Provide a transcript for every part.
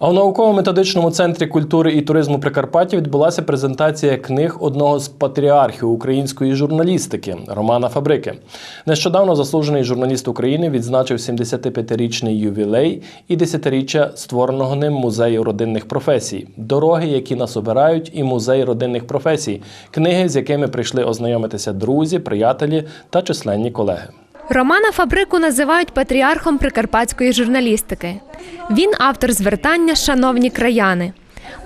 А у науково-методичному центрі культури і туризму Прикарпаття відбулася презентація книг одного з патріархів української журналістики Романа Фабрики. Нещодавно заслужений журналіст України відзначив 75-річний ювілей і десятиріччя створеного ним музею родинних професій, дороги, які нас обирають, і музей родинних професій, книги, з якими прийшли ознайомитися друзі, приятелі та численні колеги. Романа Фабрику називають патріархом прикарпатської журналістики. Він автор звертання Шановні краяни.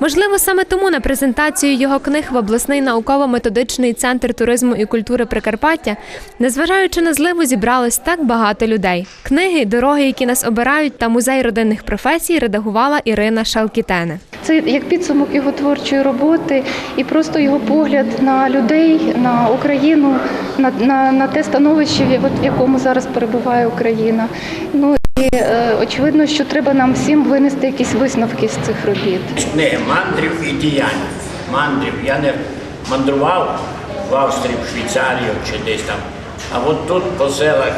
Можливо, саме тому на презентацію його книг в обласний науково-методичний центр туризму і культури Прикарпаття, незважаючи на зливу, зібралось так багато людей. Книги, дороги, які нас обирають, та музей родинних професій редагувала Ірина Шалкітене. Це як підсумок його творчої роботи і просто його погляд на людей, на Україну, на, на, на те становище, в якому зараз перебуває Україна. Ну і е, очевидно, що треба нам всім винести якісь висновки з цих робіт. книги мандрів і діянь. Мандрів. Я не мандрував в Австрії, в Швейцарію чи десь там. А от тут по селах,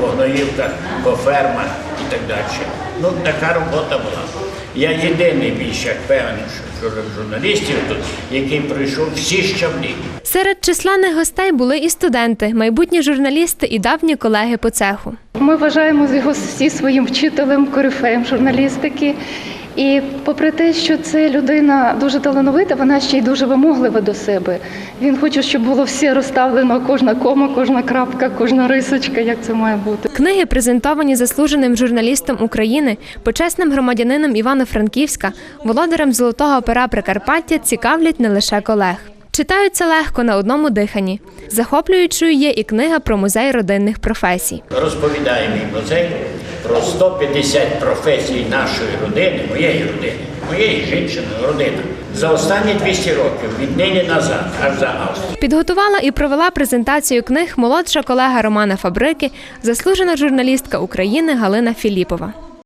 по гноївках, по фермах і так далі. Ну, така робота була. Я єдиний більше як певен, що журналістів тут, який пройшов всі щаблі. Серед численних гостей були і студенти, майбутні журналісти і давні колеги по цеху. Ми вважаємо його всі своїм вчителем, корифеєм журналістики. І попри те, що це людина дуже талановита, вона ще й дуже вимоглива до себе. Він хоче, щоб було все розставлено, кожна кома, кожна крапка, кожна рисочка, як це має бути. Книги, презентовані заслуженим журналістом України, почесним громадянином Івано-Франківська, володарем золотого пера Прикарпаття, цікавлять не лише колег. Читаються легко на одному диханні. Захоплюючою є і книга про музей родинних професій. Розповідає мій музей про 150 професій нашої родини, моєї родини, моєї жінчини, родини. За останні 200 років, від нині назад, аж за Австрію. Підготувала і провела презентацію книг молодша колега Романа Фабрики, заслужена журналістка України Галина Філіпова.